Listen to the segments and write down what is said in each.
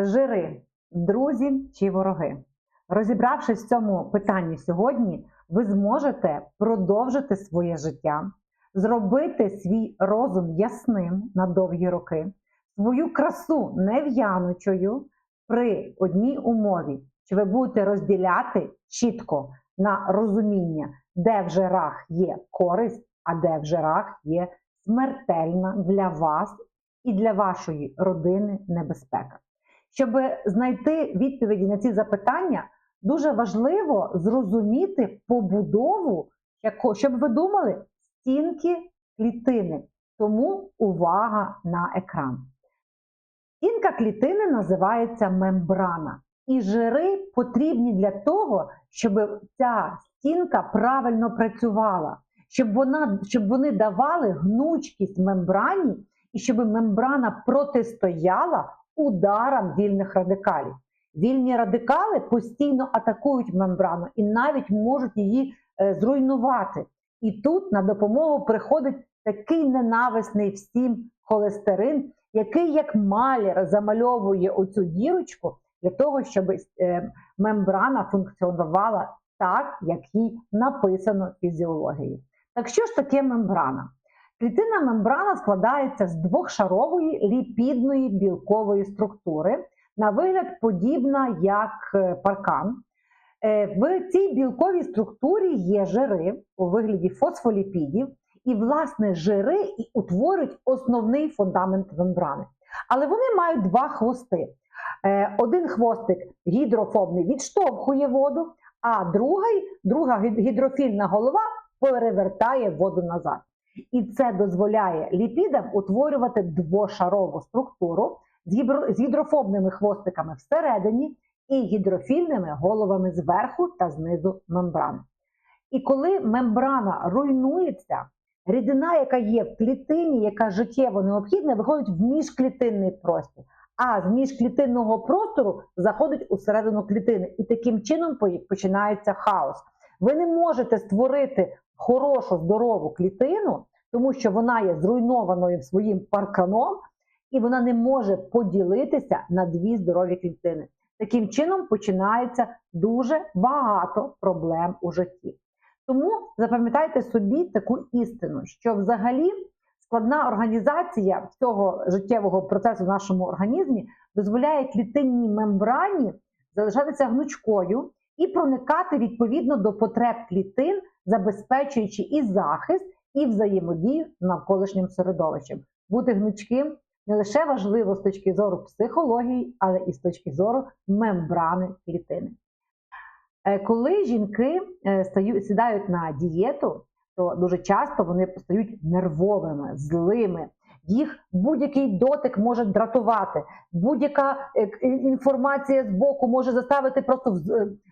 Жири, друзі чи вороги? Розібравшись в цьому питанні сьогодні, ви зможете продовжити своє життя, зробити свій розум ясним на довгі роки, свою красу нев'яночою при одній умові, що ви будете розділяти чітко на розуміння, де в жирах є користь, а де в жирах є смертельна для вас і для вашої родини небезпека. Щоб знайти відповіді на ці запитання, дуже важливо зрозуміти побудову, щоб ви думали, стінки клітини. Тому увага на екран. Стінка клітини називається мембрана. І жири потрібні для того, щоб ця стінка правильно працювала, щоб, вона, щоб вони давали гнучкість мембрані і щоб мембрана протистояла ударам вільних радикалів. Вільні радикали постійно атакують мембрану і навіть можуть її е, зруйнувати. І тут на допомогу приходить такий ненависний всім холестерин, який як малір замальовує оцю дірочку для того, щоб е, мембрана функціонувала так, як їй написано в фізіології. Так що ж таке мембрана? Клітинна мембрана складається з двохшарової ліпідної білкової структури, на вигляд подібна як е, паркан. Е, В цій білковій структурі є жири у вигляді фосфоліпідів, і, власне, жири і утворюють основний фундамент мембрани. Але вони мають два хвости. Е, Один хвостик гідрофобний відштовхує воду, а другий, друга гідрофільна голова перевертає воду назад. І це дозволяє ліпідам утворювати двошарову структуру з гідрофобними хвостиками всередині і гідрофільними головами зверху та знизу мембрани. І коли мембрана руйнується, рідина, яка є в клітині, яка життєво необхідна, виходить в міжклітинний простір. А з міжклітинного простору заходить усередину клітини. І таким чином починається хаос. Ви не можете створити хорошу, здорову клітину, тому що вона є зруйнованою своїм парканом, і вона не може поділитися на дві здорові клітини. Таким чином починається дуже багато проблем у житті. Тому запам'ятайте собі таку істину, що взагалі складна організація цього життєвого процесу в нашому організмі дозволяє клітинній мембрані залишатися гнучкою і проникати відповідно до потреб клітин, забезпечуючи і захист, і взаємодію з навколишнім середовищем. Бути гнучким не лише важливо з точки зору психології, але і з точки зору мембрани клітини. Е, Коли жінки е, сідають на дієту, то дуже часто вони стають нервовими, злими. Їх будь-який дотик може дратувати, будь-яка е, інформація з боку може заставити просто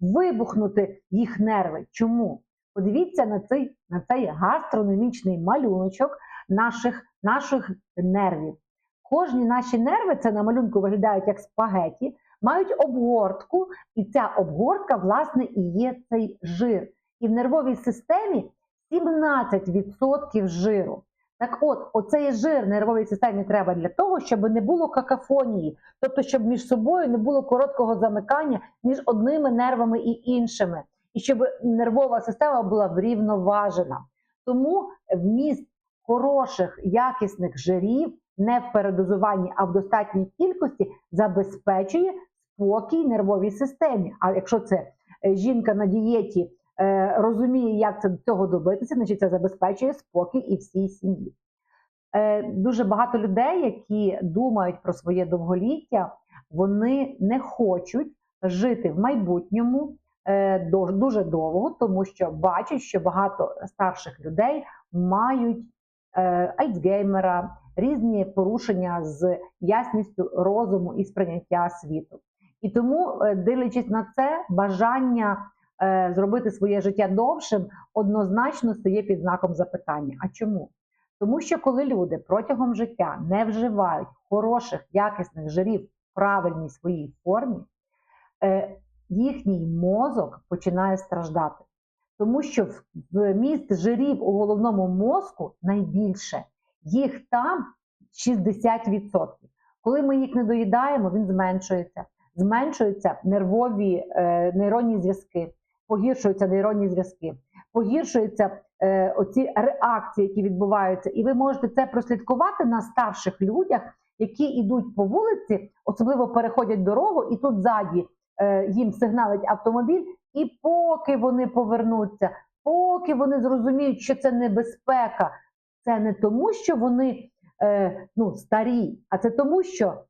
вибухнути їх нерви. Чому? Подивіться на цей, на цей гастрономічний малюночок наших, наших нервів. Кожні наші нерви, це на малюнку виглядають як спагеті, мають обгортку, і ця обгортка, власне, і є цей жир. І в нервовій системі 17% жиру. Так от, оцей жир нервовій системі треба для того, щоб не було какафонії, тобто, щоб між собою не було короткого замикання між одними нервами і іншими, і щоб нервова система була врівноважена. Тому вміст хороших, якісних жирів не в передозуванні, а в достатній кількості забезпечує спокій нервовій системі. А якщо це е, жінка на дієті е, розуміє, як це до цього добитися, значить це забезпечує спокій і всій сім'ї. Е, дуже багато людей, які думають про своє довголіття, вони не хочуть жити в майбутньому дуже довго, тому що бачать, що багато старших людей мають е, альцгеймера, різні порушення з ясністю розуму і сприйняття світу. І тому, е, дивлячись на це, бажання е, зробити своє життя довшим однозначно стає під знаком запитання. А чому? Тому що коли люди протягом життя не вживають хороших, якісних жирів в правильній своїй формі, е, їхній мозок починає страждати. Тому що в- вміст жирів у головному мозку найбільше, їх там 60%. Коли ми їх не доїдаємо, він зменшується. Зменшуються нервові е, нейронні зв'язки, погіршуються нейронні зв'язки, погіршуються е, оці реакції, які відбуваються, і ви можете це прослідкувати на старших людях, які йдуть по вулиці, особливо переходять дорогу, і тут ззаді їм сигналить автомобіль, і поки вони повернуться, поки вони зрозуміють, що це небезпека, це не тому, що вони е, ну, старі, а це тому, що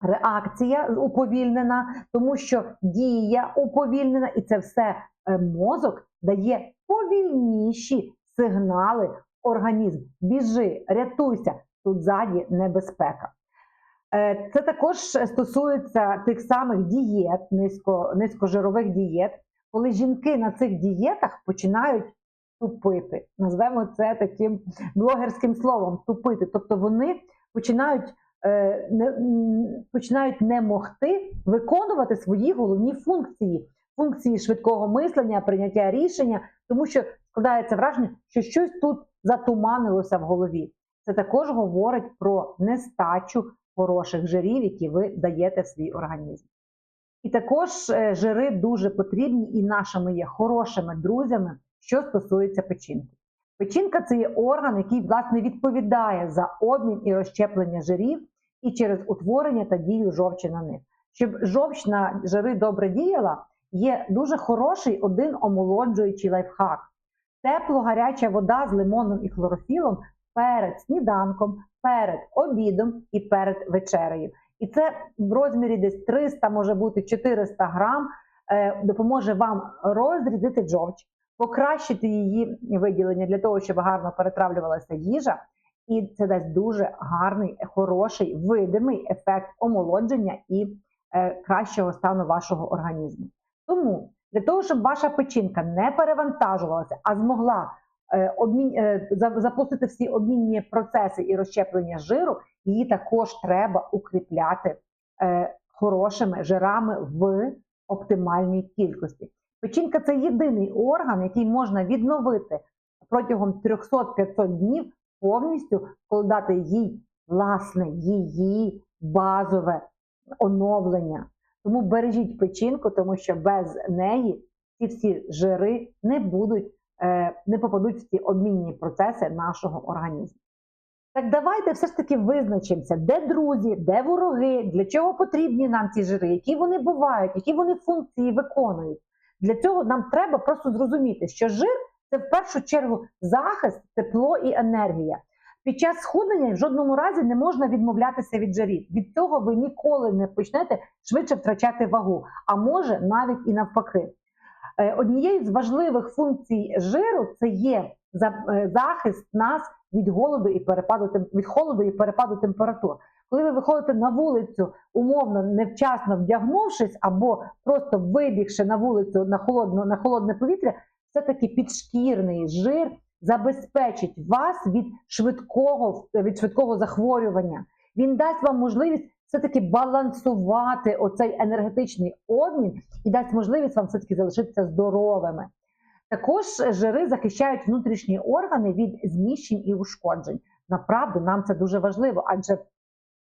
реакція уповільнена, тому що дія уповільнена, і це все е, мозок дає повільніші сигнали організм. Біжи, рятуйся, тут ззаді небезпека. Е, Це також стосується тих самих дієт, низько, низькожирових дієт, коли жінки на цих дієтах починають тупити. Назвемо це таким блогерським словом тупити. Тобто вони починають е, не, починають не могти виконувати свої головні функції, функції швидкого мислення, прийняття рішення, тому що складається враження, що щось тут затуманилося в голові. Це також говорить про нестачу хороших жирів, які ви даєте в свій організм. І також е, жири дуже потрібні і нашими є хорошими друзями, що стосується печінки. Печінка це є орган, який власне відповідає за обмін і розщеплення жирів і через утворення та дію жовчі на них. Щоб жовч на жири добре діяла, є дуже хороший один омолоджуючий лайфхак. Тепло-гаряча вода з лимоном і хлорофілом перед сніданком, перед обідом і перед вечерею. І це в розмірі десь 300, може бути 400 грам, е, допоможе вам розрядити жовч, покращити її виділення для того, щоб гарно перетравлювалася їжа. І це дасть дуже гарний, хороший, видимий ефект омолодження і е, кращого стану вашого організму. Тому для того, щоб ваша печінка не перевантажувалася, а змогла обмін, е, запустити всі обмінні процеси і розщеплення жиру, її також треба укріпляти е, хорошими жирами в оптимальній кількості. Печінка це єдиний орган, який можна відновити протягом 300-500 днів повністю, коли дати їй власне її базове оновлення. Тому бережіть печінку, тому що без неї ці всі жири не будуть, е, не попадуть в ці обмінні процеси нашого організму. Так давайте все ж таки визначимося, де друзі, де вороги, для чого потрібні нам ці жири, які вони бувають, які вони функції виконують. Для цього нам треба просто зрозуміти, що жир це в першу чергу захист, тепло і енергія. Під час схуднення в жодному разі не можна відмовлятися від жирів. Від цього ви ніколи не почнете швидше втрачати вагу, а може навіть і навпаки. Е, Однією з важливих функцій жиру це є е, захист нас від голоду і перепаду від холоду і перепаду температур. Коли ви виходите на вулицю, умовно невчасно вдягнувшись, або просто вибігши на вулицю на холодно, на холодне повітря, все-таки підшкірний жир забезпечить вас від швидкого, від швидкого захворювання. Він дасть вам можливість все-таки балансувати оцей енергетичний обмін і дасть можливість вам все-таки залишитися здоровими. Також жири захищають внутрішні органи від зміщень і ушкоджень. Направду нам це дуже важливо, адже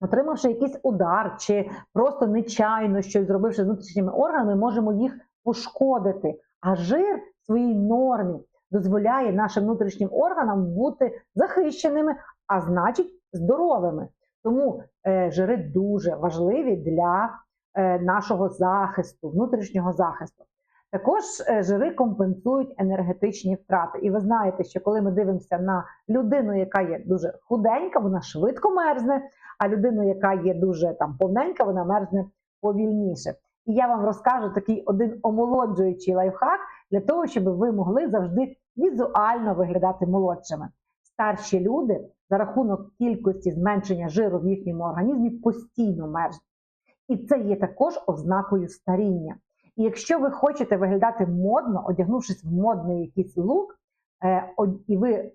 отримавши якийсь удар чи просто нечайно щось зробивши з внутрішніми органами, можемо їх пошкодити. А жир в своїй нормі дозволяє нашим внутрішнім органам бути захищеними, а значить здоровими. Тому е, жири дуже важливі для е, нашого захисту, внутрішнього захисту. Також е, жири компенсують енергетичні втрати. І ви знаєте, що коли ми дивимося на людину, яка є дуже худенька, вона швидко мерзне, а людину, яка є дуже там повненька, вона мерзне повільніше. І я вам розкажу такий один омолоджуючий лайфхак для того, щоб ви могли завжди візуально виглядати молодшими. Старші люди за рахунок кількості зменшення жиру в їхньому організмі постійно мерзнуть. І це є також ознакою старіння. І якщо ви хочете виглядати модно, одягнувшись в модний якийсь лук, е, і ви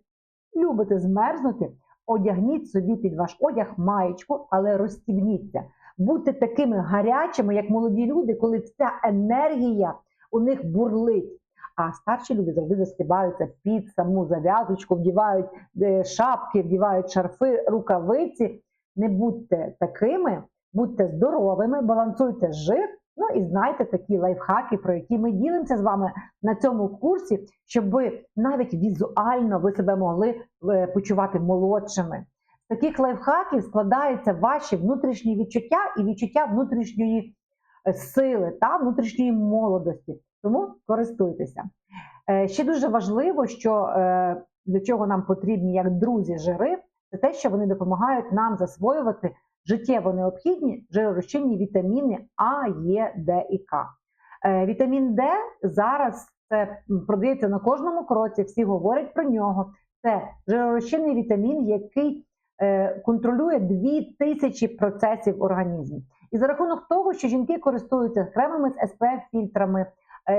любите змерзнути, одягніть собі під ваш одяг маєчку, але розстібніться. Будьте такими гарячими, як молоді люди, коли вся енергія у них бурлить. А старші люди завжди застібаються під саму зав'язочку, вдівають е, шапки, вдівають шарфи, рукавиці. не будьте такими, будьте здоровими, балансуйте жир. Ну і знайте такі лайфхаки, про які ми ділимося з вами на цьому курсі, щоб ви навіть візуально ви себе могли е, почувати молодшими. З таких лайфхаків складаються ваші внутрішні відчуття і відчуття внутрішньої е, сили та внутрішньої молодості. Тому користуйтеся. Е, Ще дуже важливо, що е, для чого нам потрібні як друзі жири, це те, що вони допомагають нам засвоювати життєво необхідні жиророзчинні вітаміни А, Е, Д і К. Е, Вітамін Д зараз це продається на кожному кроці, всі говорять про нього. Це жиророзчинний вітамін, який контролює 2000 процесів в організмі. І за рахунок того, що жінки користуються кремами з SPF-фільтрами, е,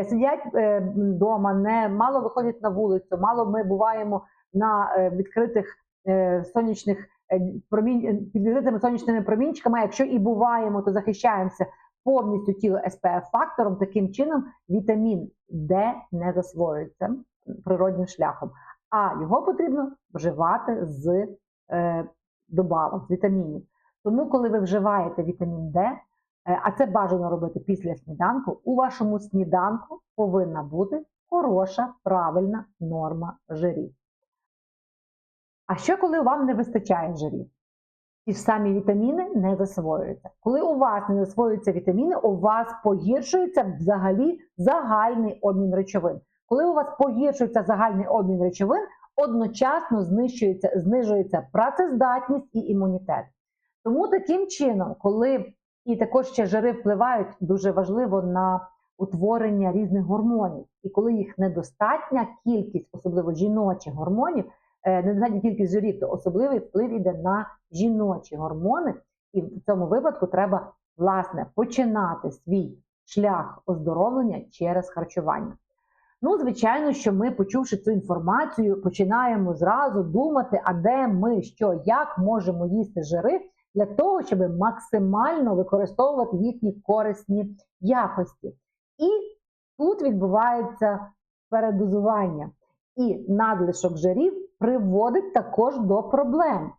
сидять вдома, не мало виходять на вулицю, мало ми буваємо на е, відкритих е, сонячних е, промінь під відкритими сонячними промінчиками. Якщо і буваємо, то захищаємося повністю тіло SPF фактором. Таким чином вітамін Д не засвоюється природним шляхом, а його потрібно вживати з е, добавок, з вітамінів. Тому, коли ви вживаєте вітамін Д, е, а це бажано робити після сніданку, у вашому сніданку повинна бути хороша, правильна норма жирів. А що, коли вам не вистачає жирів? Ті ж самі вітаміни не засвоюються. Коли у вас не засвоюються вітаміни, у вас погіршується взагалі загальний обмін речовин. Коли у вас погіршується загальний обмін речовин, одночасно знищується, знижується працездатність і імунітет. Тому таким чином, коли і також ще жири впливають дуже важливо на утворення різних гормонів, і коли їх недостатня кількість, особливо жіночих гормонів, е, недостатня кількість жирів, то особливий вплив іде на жіночі гормони, і в цьому випадку треба власне починати свій шлях оздоровлення через харчування. Ну, звичайно, що ми, почувши цю інформацію, починаємо зразу думати, а де ми що, як можемо їсти жири для того, щоб максимально використовувати їхні корисні якості. І тут відбувається передозування. І надлишок жирів приводить також до проблем.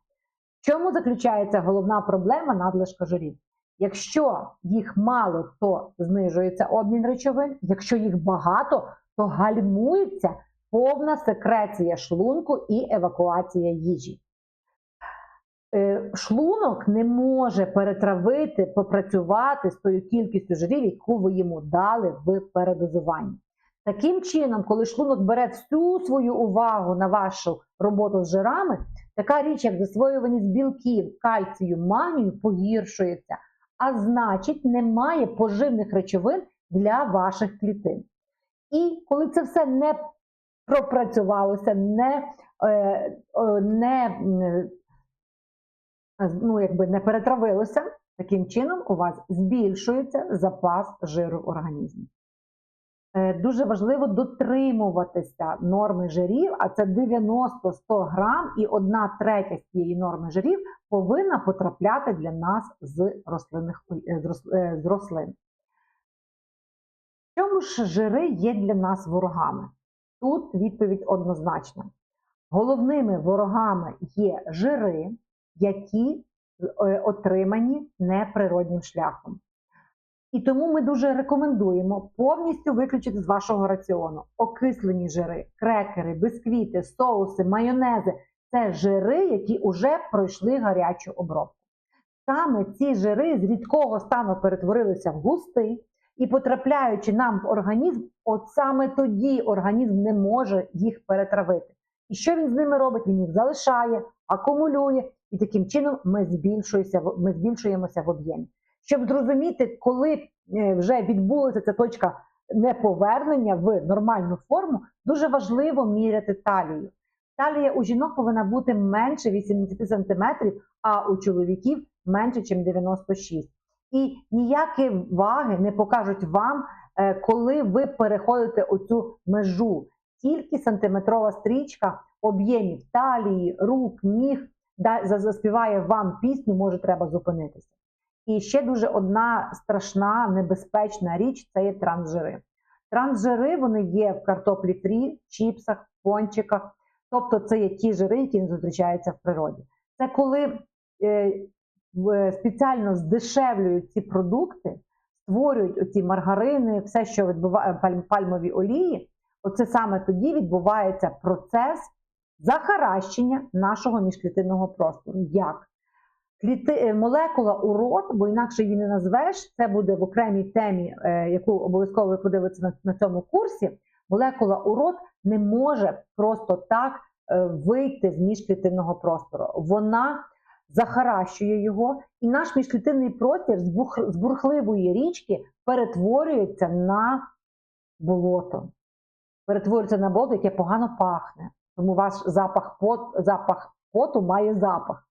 В чому заключається головна проблема надлишка жирів? Якщо їх мало, то знижується обмін речовин, якщо їх багато, то гальмується повна секреція шлунку і евакуація їжі. Е, Шлунок не може перетравити, попрацювати з тою кількістю жирів, яку ви йому дали в передозуванні. Таким чином, коли шлунок бере всю свою увагу на вашу роботу з жирами, така річ, як засвоюваність білків, кальцію, магнію погіршується, а значить, немає поживних речовин для ваших клітин. І коли це все не пропрацювалося, не, е, не, ну, якби не перетравилося, таким чином у вас збільшується запас жиру в організмі. Е, Дуже важливо дотримуватися норми жирів, а це 90-100 грам, і одна третя з цієї норми жирів повинна потрапляти для нас з, рослинних, е, е, з рослин. В чому ж жири є для нас ворогами? Тут відповідь однозначна. Головними ворогами є жири, які е, отримані неприроднім шляхом. І тому ми дуже рекомендуємо повністю виключити з вашого раціону окислені жири, крекери, бисквіти, соуси, майонези це жири, які вже пройшли гарячу обробку. Саме ці жири з рідкого стану перетворилися в густий, і потрапляючи нам в організм, от саме тоді організм не може їх перетравити. І що він з ними робить? Він їх залишає, акумулює, і таким чином ми, збільшуємося, ми збільшуємося в об'ємі. Щоб зрозуміти, коли е, вже відбулася ця точка неповернення в нормальну форму, дуже важливо міряти талію. Талія у жінок повинна бути менше 80 см, а у чоловіків менше, ніж 96 І ніякі ваги не покажуть вам, е, коли ви переходите оцю межу. Тільки сантиметрова стрічка об'ємів талії, рук, ніг заспіває вам пісню, може треба зупинитися. І ще дуже одна страшна, небезпечна річ це є трансжири. Трансжири вони є в картоплі фрі, чіпсах, пончиках. Тобто це є ті жири, які не зустрічаються в природі. Це коли е, спеціально здешевлюють ці продукти, створюють оці маргарини, все, що відбуває пальм- пальмові олії, оце саме тоді відбувається процес захаращення нашого міжклітинного простору. Як? Кліти... е, Молекула урод, бо інакше її не назвеш, це буде в окремій темі, е, яку обов'язково ви подивитеся на, цьому курсі. Молекула урод не може просто так е, вийти з міжклітинного простору. Вона захаращує його, і наш міжклітинний простір з бурхливої річки перетворюється на болото. Перетворюється на болото, яке погано пахне. Тому ваш запах, пот... запах поту має запах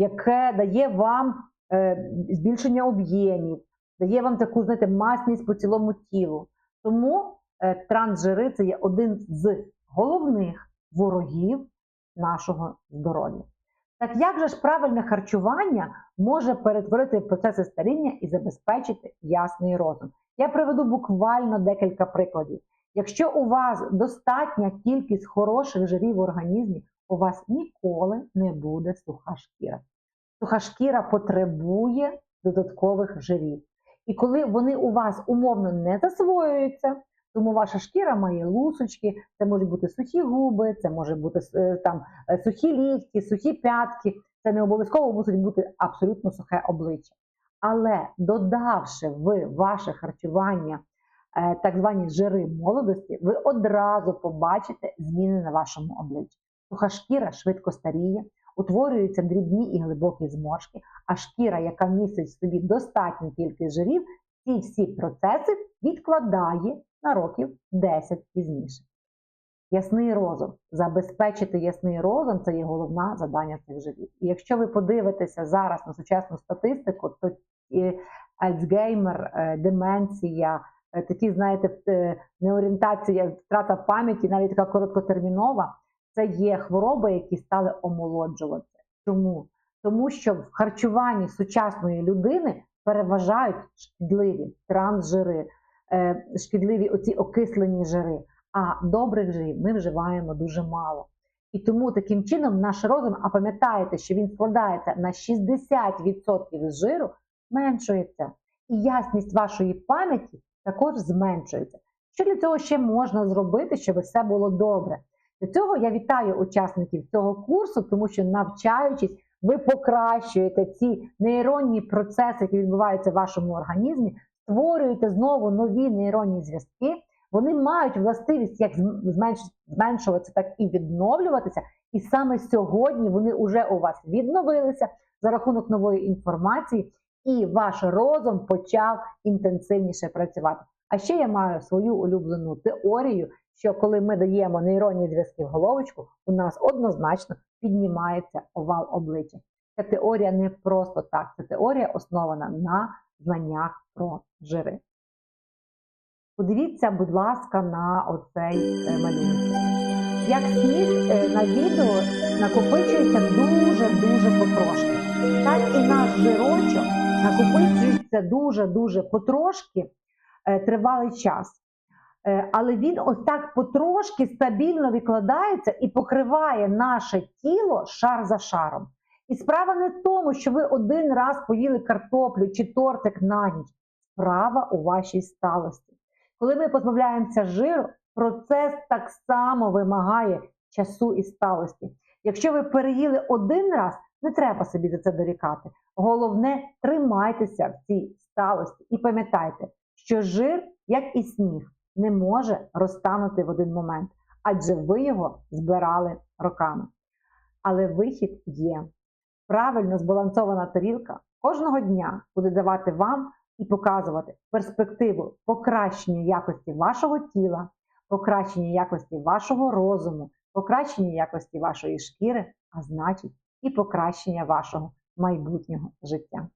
яке дає вам е, збільшення об'ємів, дає вам таку, знаєте, масність по цілому тілу. Тому е, трансжири це є один з головних ворогів нашого здоров'я. Так як же ж правильне харчування може перетворити процеси старіння і забезпечити ясний розум? Я приведу буквально декілька прикладів. Якщо у вас достатня кількість хороших жирів в організмі, у вас ніколи не буде суха шкіра. Суха шкіра потребує додаткових жирів. І коли вони у вас умовно не засвоюються, тому ваша шкіра має лусочки, це можуть бути сухі губи, це може бути е, там е, сухі лікті, сухі п'ятки. Це не обов'язково мусить бути абсолютно сухе обличчя. Але додавши в ваше харчування так звані жири молодості, ви одразу побачите зміни на вашому обличчі. Суха шкіра швидко старіє, утворюються дрібні і глибокі зморшки, а шкіра, яка містить в собі достатню кількість жирів, ці всі процеси відкладає на років 10 пізніше. Ясний розум. Забезпечити ясний розум це є головна задання цих жирів. І якщо ви подивитеся зараз на сучасну статистику, то і Альцгеймер, е, деменція, е, такі, знаєте, е, неорієнтація, втрата пам'яті, навіть така короткотермінова, це є хвороби, які стали омолоджуватися. Чому? Тому що в харчуванні сучасної людини переважають шкідливі трансжири, е, шкідливі оці окислені жири, а добрих жирів ми вживаємо дуже мало. І тому таким чином наш розум, а пам'ятаєте, що він складається на 60% з жиру, зменшується. І ясність вашої пам'яті також зменшується. Що для цього ще можна зробити, щоб все було добре? Для цього я вітаю учасників цього курсу, тому що навчаючись, ви покращуєте ці нейронні процеси, які відбуваються в вашому організмі, створюєте знову нові нейронні зв'язки. Вони мають властивість як зменш- зменшуватися, так і відновлюватися. І саме сьогодні вони вже у вас відновилися за рахунок нової інформації, і ваш розум почав інтенсивніше працювати. А ще я маю свою улюблену теорію, що коли ми даємо нейронні зв'язки в головочку, у нас однозначно піднімається овал обличчя. Ця теорія не просто так, ця теорія основана на знаннях про жири. Подивіться, будь ласка, на оцей е, малюнок. Як сніг е, на відео накопичується дуже-дуже потрошки. Так і наш жирочок накопичується дуже-дуже потрошки е, тривалий час. Е, Але він ось так потрошки стабільно викладається і покриває наше тіло шар за шаром. І справа не в тому, що ви один раз поїли картоплю чи тортик на ніч. Справа у вашій сталості. Коли ми позбавляємося жиру, процес так само вимагає часу і сталості. Якщо ви переїли один раз, не треба собі за це дорікати. Головне, тримайтеся в цій сталості і пам'ятайте, що жир, як і сніг, не може розтанути в один момент, адже ви його збирали роками. Але вихід є. Правильно збалансована тарілка кожного дня буде давати вам і показувати перспективу покращення якості вашого тіла, покращення якості вашого розуму, покращення якості вашої шкіри, а значить, і покращення вашого майбутнього життя.